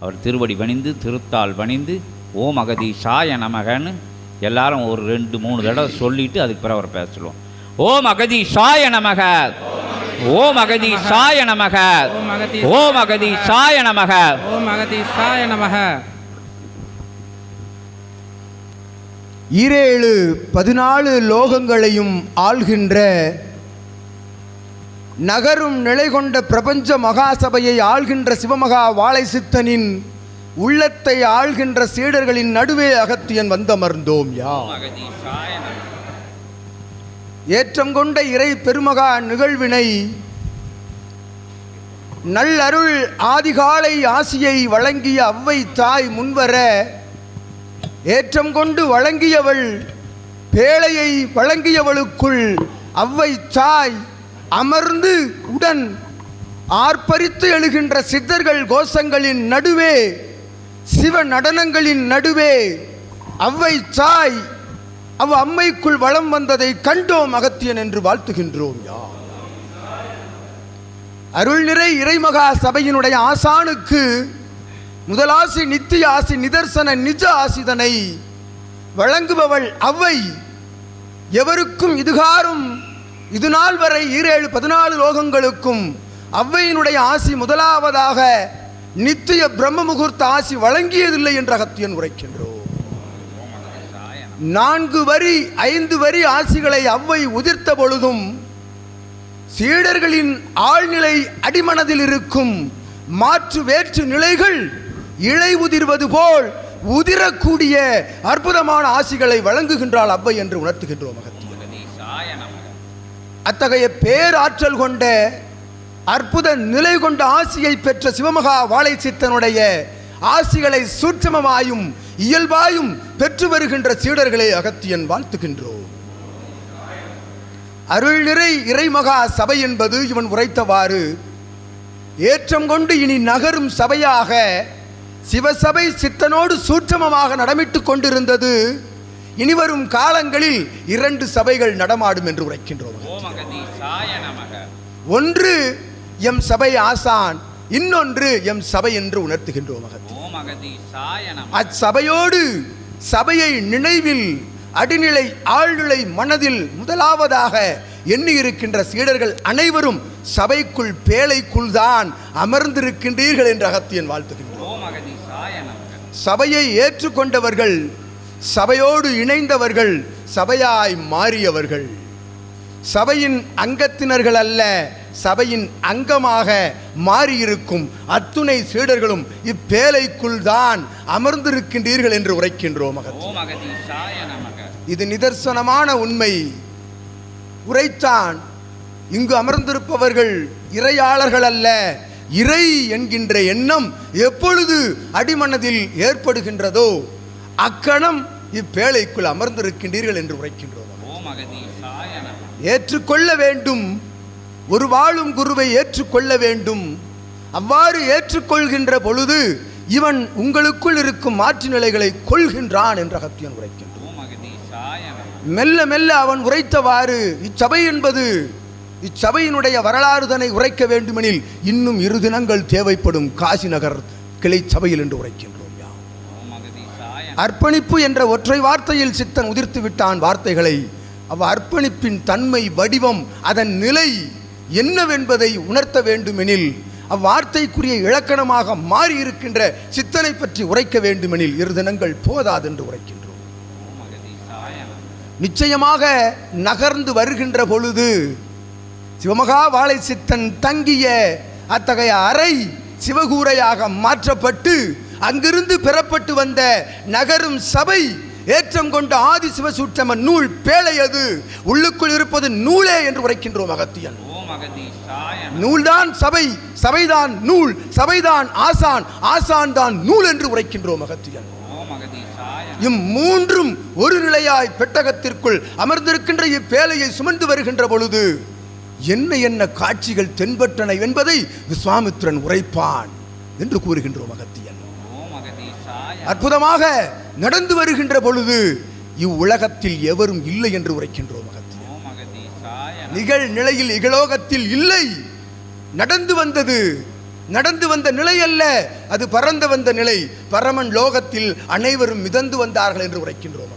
அவர் திருவடி பணிந்து திருத்தால் பணிந்து ஓம் அகதீஷாய நமகன்னு எல்லாரும் ஒரு ரெண்டு மூணு தடவை சொல்லிட்டு அதுக்கு பிறகு அவர் பேசலாம் ஓம் அகதீஷாய நமக ஓம் அகதீஷாய நமக ஓம் அகதி ஓம் அகதீஷாய நமக. ஓம் அகதீஷாய நமக. ஈரேழு பதினாலு லோகங்களையும் ஆள்கின்ற நகரும் நிலை கொண்ட பிரபஞ்ச மகாசபையை ஆள்கின்ற சிவமகா வாழை சித்தனின் உள்ளத்தை ஆள்கின்ற சீடர்களின் நடுவே அகத்தியன் வந்தமர்ந்தோம் யா ஏற்றம் கொண்ட இறை பெருமகா நிகழ்வினை நல்லருள் ஆதிகாலை ஆசியை வழங்கிய அவ்வை தாய் முன்வர ஏற்றம் கொண்டு வழங்கியவள் பேழையை வழங்கியவளுக்குள் அவ்வை தாய் அமர்ந்து உடன் ஆர்ப்பரித்து எழுகின்ற சித்தர்கள் கோஷங்களின் நடுவே சிவ நடனங்களின் நடுவே அவ்வை சாய் அவ் அம்மைக்குள் வலம் வந்ததை கண்டோம் அகத்தியன் என்று வாழ்த்துகின்றோம் யா அருள்நிறை இறைமகா சபையினுடைய ஆசானுக்கு முதலாசி நித்திய ஆசி நிதர்சன நிஜ ஆசிதனை வழங்குபவள் அவ்வை. எவருக்கும் இதுகாரும் இது நாள் வரை ஈரேழு பதினாலு லோகங்களுக்கும் அவ்வையினுடைய ஆசி முதலாவதாக நித்திய பிரம்ம முகூர்த்த ஆசி வழங்கியதில்லை என்று அகத்தியன் உரைக்கின்றோம். நான்கு வரி ஐந்து வரி ஆசிகளை அவ்வை உதிர்த்த பொழுதும் சீடர்களின் ஆழ்நிலை அடிமனதில் இருக்கும் மாற்று வேற்று நிலைகள் இழை உதிர்வது போல் உதிரக்கூடிய அற்புதமான ஆசிகளை வழங்குகின்றாள் அவ்வை என்று உணர்த்துகின்றோம் அத்தகைய பேராற்றல் கொண்ட அற்புத நிலை கொண்ட ஆசியை பெற்ற சிவமகா வாழை சித்தனுடைய ஆசிகளை சூட்சமமாயும் இயல்பாயும் பெற்று வருகின்ற சீடர்களை அகத்தியன் வாழ்த்துகின்றோம். அருள் நிறை இறைமகா சபை என்பது இவன் உரைத்தவாறு ஏற்றம் கொண்டு இனி நகரும் சபையாக சிவசபை சித்தனோடு சூட்சமமாக நடமிட்டுக் கொண்டிருந்தது. இனிவரும் காலங்களில் இரண்டு சபைகள் நடமாடும் என்று உரைக்கின்றோம். ஒன்று எம் சபை ஆசான் இன்னொன்று எம் சபை என்று உணர்த்துகின்றோம் அச்சபையோடு சபையை நினைவில் அடிநிலை ஆழ்நிலை மனதில் முதலாவதாக எண்ணி இருக்கின்ற சீடர்கள் அனைவரும் சபைக்குள் பேழைக்குள் தான் அமர்ந்திருக்கின்றீர்கள் என்று அகத்தியன் வாழ்த்துகின்றோம் சபையை ஏற்றுக்கொண்டவர்கள் சபையோடு இணைந்தவர்கள் சபையாய் மாறியவர்கள். சபையின் அங்கத்தினர்கள் அல்ல சபையின் அங்கமாக மாறியிருக்கும் அத்துணை சீடர்களும் இப்பேலைக்குள் தான் அமர்ந்திருக்கின்றீர்கள் என்று உரைக்கின்றோம் இது நிதர்சனமான உண்மை. உரைத்தான் இங்கு அமர்ந்திருப்பவர்கள் இறையாளர்கள் அல்ல இறை என்கின்ற எண்ணம் எப்பொழுது அடிமனதில் ஏற்படுகின்றதோ அக்கணம் இப்பேழைக்குள் அமர்ந்திருக்கின்றீர்கள் என்று உரைக்கின்றோம் ஏற்றுக்கொள்ள வேண்டும். ஒரு வாழும் குருவை ஏற்றுக்கொள்ள வேண்டும். அவ்வாறு ஏற்றுக்கொள்கின்ற பொழுது இவன் உங்களுக்குள் இருக்கும் மாற்று நிலைகளை கொள்கின்றான் என்ற அகத்தியன் உரைக்கின்றான். மெல்ல மெல்ல அவன் உரைத்தவாறு இச்சபை என்பது இச்சபையினுடைய வரலாறுதனை உரைக்க வேண்டுமெனில் இன்னும் இரு தினங்கள் தேவைப்படும் காசி நகர் கிளை சபையில் என்று உரைக்கின்றோம். அர்ப்பணிப்பு என்ற ஒற்றை வார்த்தையில் சித்தன் உதிர்த்து விட்டான் வார்த்தைகளை. அவ் அர்ப்பணிப்பின் தன்மை வடிவம் அதன் நிலை என்னவென்பதை உணர்த்த வேண்டுமெனில் அவ்வார்த்தைக்குரிய இலக்கணமாக மாறி இருக்கின்ற சித்தனை பற்றி உரைக்க வேண்டுமெனில் இரு தினங்கள் போதாதென்று உரைக்கின்றோம். நிச்சயமாக நகர்ந்து வருகின்ற பொழுது சிவமகா வாழை சித்தன் தங்கிய அத்தகைய அறை சிவகூரையாக மாற்றப்பட்டு அங்கிருந்து பெறப்பட்டு வந்த நகரும் சபை ஏற்றம் கொண்ட ஆதி சிவசூட்சம நூல் பேழை அது. உள்ளுக்குள் இருப்பது நூலே என்று உரைக்கின்றோம் அகத்தியன். நூல்தான் சபை சபைதான் நூல் சபைதான் ஆசான் ஆசான் தான் நூல் என்று உரைக்கின்றோம் அகத்தியன். இம்மூன்றும் ஒரு நிலையாய் பெட்டகத்திற்குள் அமர்ந்திருக்கின்ற இப்பேலையை சுமந்து வருகின்ற பொழுது என்ன என்ன காட்சிகள் தென்பட்டன என்பதை விஸ்வாமித்திரன் உரைப்பான் என்று கூறுகின்றோம் அகத்தியன். அற்புதமாக நடந்து வருகின்ற பொழுது இவ்வுலகத்தில் எவரும் இல்லை என்று உரைக்கின்றோம் நிகழ் நிலையில் இகலோகத்தில் இல்லை. நடந்து வந்தது நடந்து வந்த நிலை அல்ல அது பறந்து வந்த நிலை. பரமன் லோகத்தில் அனைவரும் மிதந்து வந்தார்கள் என்று உரைக்கின்றோம்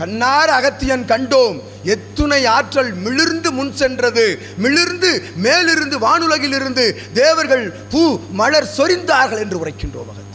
கண்ணார் அகத்தியன் கண்டோம் எத்துணை ஆற்றல் மிளிர்ந்து முன் சென்றது. மிளிர்ந்து மேலிருந்து வானுலகிலிருந்து தேவர்கள் பூ மலர் சொரிந்தார்கள் என்று உரைக்கின்றோம் அகத்தியன்.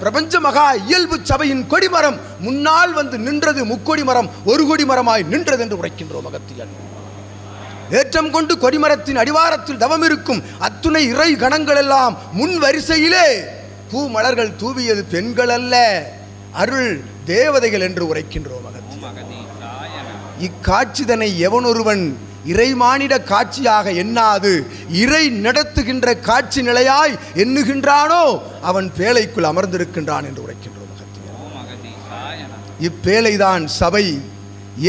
பிரபஞ்ச மகா இயல்பு சபையின் கொடிமரம் முன்னால் வந்து நின்றது முக்கொடி மரம் ஒரு கொடி மரமாய் நின்றது என்று உரைக்கின்றோம் அகத்தியன் ஏற்றம் கொண்டு கொடிமரத்தின் அடிவாரத்தில் தவம் இருக்கும் அத்துணை இறை கணங்கள் எல்லாம் முன் வரிசையிலே பூ மலர்கள் தூவியது பெண்கள் அல்ல அருள் தேவதைகள் என்று உரைக்கின்றோம் அகத்தியன் இக்காட்சிதனை எவனொருவன் இறைமானிட காட்சியாக எண்ணாது. இறை நடத்துகின்ற காட்சி நிலையாய் எண்ணுகின்றானோ அவன் பேழைக்குள் அமர்ந்திருக்கின்றான் என்று உரைக்கின்றோம் இப்பேழைதான் சபை.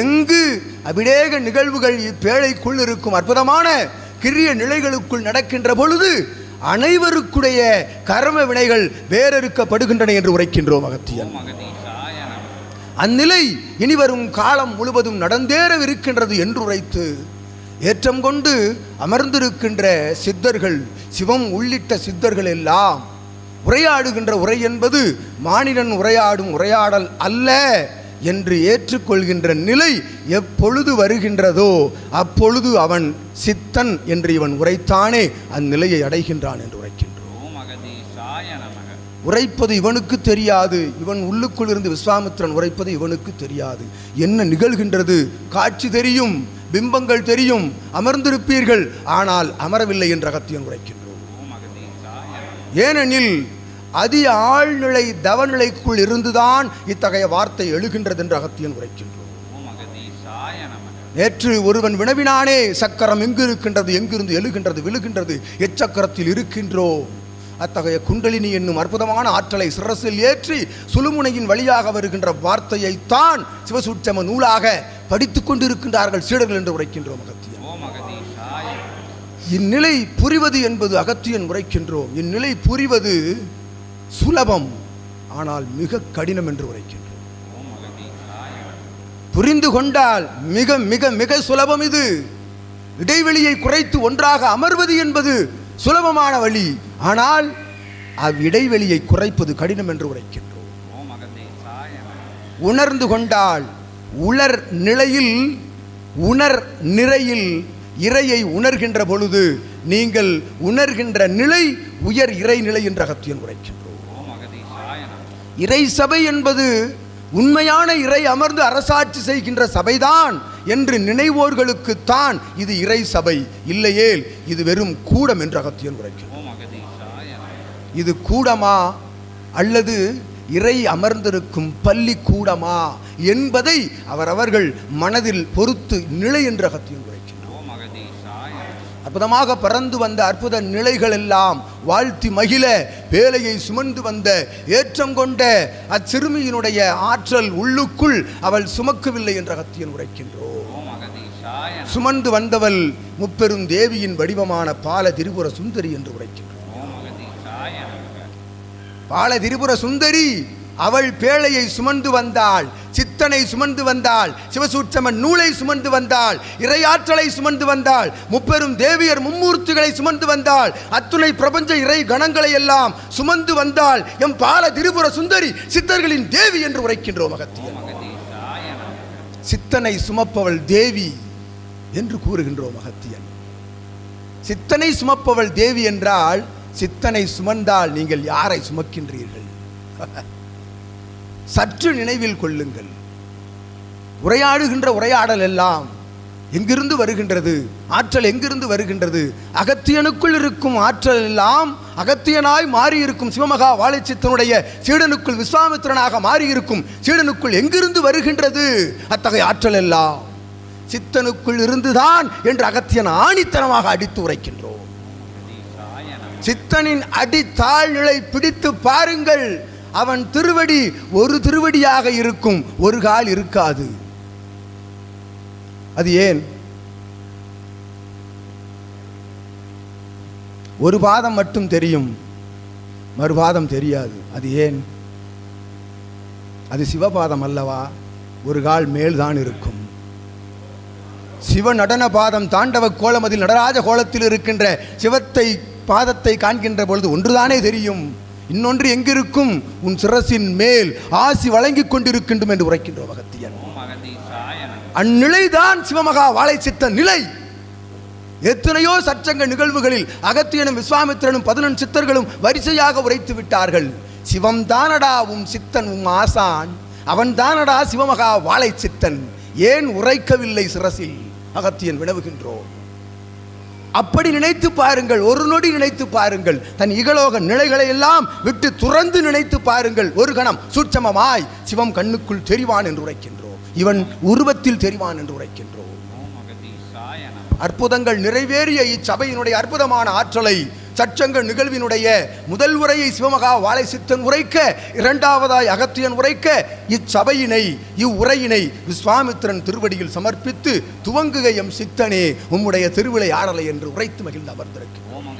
எங்கு அபிடேக நிகழ்வுகள் இப்பேழைக்குள் இருக்கும் அற்புதமான கிரிய நிலைகளுக்குள் நடக்கின்ற பொழுது அனைவருக்குடைய கர்ம வினைகள் வேறறுக்கப்படுகின்றன என்று உரைக்கின்றோம் அகத்தியன் அந்நிலை இனிவரும் காலம் முழுவதும் நடந்தேறவிருக்கின்றது என்று உரைத்து ஏற்றம் கொண்டு அமர்ந்திருக்கின்ற சித்தர்கள் சிவம் உள்ளிட்ட சித்தர்கள் எல்லாம் உரையாடுகின்ற உரை என்பது மானிடன் உரையாடும் உரையாடல் அல்ல என்று ஏற்றுக்கொள்கின்ற நிலை எப்பொழுது வருகின்றதோ அப்பொழுது அவன் சித்தன் என்று இவன் உரைத்தானே அந்நிலையை அடைகின்றான் என்று உரைக்கின்றோம். உரைப்பது இவனுக்கு தெரியாது. இவன் உள்ளுக்குள் இருந்து விஸ்வாமித்திரன் உரைப்பது இவனுக்கு தெரியாது. என்ன நிகழ்கின்றது? காட்சி தெரியும். பிம்பங்கள் தெரியும் அமர்ந்திருப்பீர்கள். ஆனால் அமரவில்லை என்ற அகத்தியம் உரைக்கின்றோம் ஏனெனில் அதி ஆழ்நிலை தவநிலைக்குள் இருந்துதான் இத்தகைய வார்த்தை எழுகின்றது என்று அகத்தியன் உரைக்கின்றோம் நேற்று ஒருவன் வினவினானே சக்கரம் எங்கு இருக்கின்றது எங்கிருந்து எழுகின்றது விழுகின்றது எச்சக்கரத்தில் இருக்கின்றோம். அத்தகைய குண்டலினி என்னும் அற்புதமான ஆற்றலை சிரசில் ஏற்றி சுழுமுனையின் வழியாக வருகின்ற வார்த்தையைத்தான் சிவசூட்சம நூலாக படித்துக் கொண்டிருக்கின்றார்கள் சீடர்கள் என்று உரைக்கின்றோம் அகத்தியன் இந்நிலை புரிவது என்பது அகத்தியன் உரைக்கின்றோம். இந்நிலை புரிவது சுலபம் ஆனால் மிக கடினம் என்று உரைக்கின்றோம். புரிந்து கொண்டால் மிக மிக மிக சுலபம் இது. இடைவெளியை குறைத்து ஒன்றாக அமர்வது என்பது சுலபமான வழி. ஆனால் அவ்விடைவெளியை குறைப்பது கடினம் என்று உரைக்கின்றோம். உணர்ந்து கொண்டால் உலர் நிலையில் உணர் நிறையில் இறையை உணர்கின்ற பொழுது நீங்கள் உணர்கின்ற நிலை உயர் இறை நிலை என்ற அகத்தியன் உரைக்கின்றோம். இறை சபை என்பது உண்மையான இறை அமர்ந்து அரசாட்சி செய்கின்ற சபைதான். என்று நினைவோர்களுக்குத்தான் இது இறை சபை. இல்லையேல் இது வெறும் கூடம் என்று அகத்தியன் உரைக்கும் இது கூடமா அல்லது இறை அமர்ந்திருக்கும் பள்ளி கூடமா என்பதை அவரவர்கள் மனதில் பொறுத்து நிலை என்று அகத்தியன் அற்புதமாக பறந்து வந்த அற்புத நிலைகள் எல்லாம் வாழ்த்தி மகிழ வேலையை சுமந்து வந்த ஏற்றம் கொண்ட அச்சிறுமியினுடைய ஆற்றல் உள்ளுக்குள் அவள் சுமக்கவில்லை என்ற கத்தியன் உரைக்கின்றோம். சுமந்து வந்தவள் முப்பெரும் தேவியின் வடிவமான பால திரிபுர சுந்தரி என்று உரைக்கின்றோம். பால திரிபுர சுந்தரி அவள் பேழையை சுமந்து வந்தாள். சித்தனை சுமந்து வந்தாள் சிவசூட்சமன் நூலை சுமந்து வந்தாள் இறையாற்றலை சுமந்து வந்தாள் முப்பெரும் தேவியர் மும்மூர்த்திகளை சுமந்து வந்தாள் அத்துணை பிரபஞ்ச இறை கணங்களை எல்லாம் சுமந்து வந்தாள் எம் பால திரிபுர சுந்தரி சித்தர்களின் தேவி என்று உரைக்கின்றோம் அகத்தியன் சித்தனை சுமப்பவள் தேவி என்று கூறுகின்றோம் அகத்தியன் சித்தனை சுமப்பவள் தேவி என்றால் சித்தனை சுமந்தால் நீங்கள் யாரை சுமக்கின்றீர்கள்? சற்று நினைவில் கொள்ளுங்கள். உரையாடுகின்ற உரையாடல் எல்லாம் எங்கிருந்து வருகின்றது? ஆற்றல் எங்கிருந்து வருகின்றது? அகத்தியனுக்குள் இருக்கும் ஆற்றல் எல்லாம் அகத்தியனாய் மாறியிருக்கும் சிவமகா வாழைச்சித்தனுடைய சீடனுக்குள் விஸ்வாமித்திரனாக மாறியிருக்கும் சீடனுக்குள் எங்கிருந்து வருகின்றது? அத்தகைய ஆற்றல் எல்லாம் சித்தனுக்குள் இருந்துதான் என்று அகத்தியன் ஆணித்தனமாக அடித்து உரைக்கின்றோம். சித்தனின் அடி தாழ்நிலை பிடித்து பாருங்கள். அவன் திருவடி ஒரு திருவடியாக இருக்கும் ஒரு கால் இருக்காது. அது ஏன்? ஒரு பாதம் மட்டும் தெரியும் மறுபாதம் தெரியாது. அது ஏன்? அது சிவபாதம் அல்லவா? ஒரு கால் மேல்தான் இருக்கும். சிவ நடன பாதம் தாண்டவ கோலமதில் நடராஜ கோலத்தில் இருக்கின்ற சிவத்தை பாதத்தை காண்கின்ற பொழுது ஒன்றுதானே தெரியும். இன்னொன்று எங்கிருக்கும்? உன் சிரசின் மேல் ஆசி வழங்கிக் கொண்டிருக்கின்றோம் என்று உரைக்கின்றோம் அகத்தியன் அந்நிலைதான் சிவமகா வாழை சித்த நிலை. எத்தனையோ சச்சங்க நிகழ்வுகளில் அகத்தியனும் விஸ்வாமித்திரனும் பதினெண் சித்தர்களும் வரிசையாக உரைத்து விட்டார்கள். சிவம் தானடா உம் சித்தன் உம் ஆசான். அவன் தானடா சிவமகா வாழை சித்தன் ஏன் உரைக்கவில்லை சிரசில்? அகத்தியன் வினவுகின்றோம். அப்படி நினைத்து பாருங்கள் ஒரு நொடி நினைத்து பாருங்கள். தன் இகலோக நிலைகளை எல்லாம் விட்டு துறந்து நினைத்து பாருங்கள். ஒரு கணம் சூட்சமமாய் சிவம் கண்ணுக்குள் தெரிவான் என்று உரைக்கின்றோம். இவன் உருவத்தில் தெரிவான் என்று உரைக்கின்றோம். அற்புதங்கள் நிறைவேறிய இச்சபையினுடைய அற்புதமான ஆற்றலை சச்சங்க நிகழ்வினுடைய முதல் உரையை சிவமகா வாழை சித்தன் உரைக்க இரண்டாவதாய் அகத்தியன் உரைக்க இச்சபையினை இவ்வுரையினை விஸ்வாமித்திரன் திருவடியில் சமர்ப்பித்து துவங்குக எம் சித்தனே உம்முடைய திருவிளை ஆடலை என்று உரைத்து மகிழ்ந்து அமர்ந்திருக்கிறார்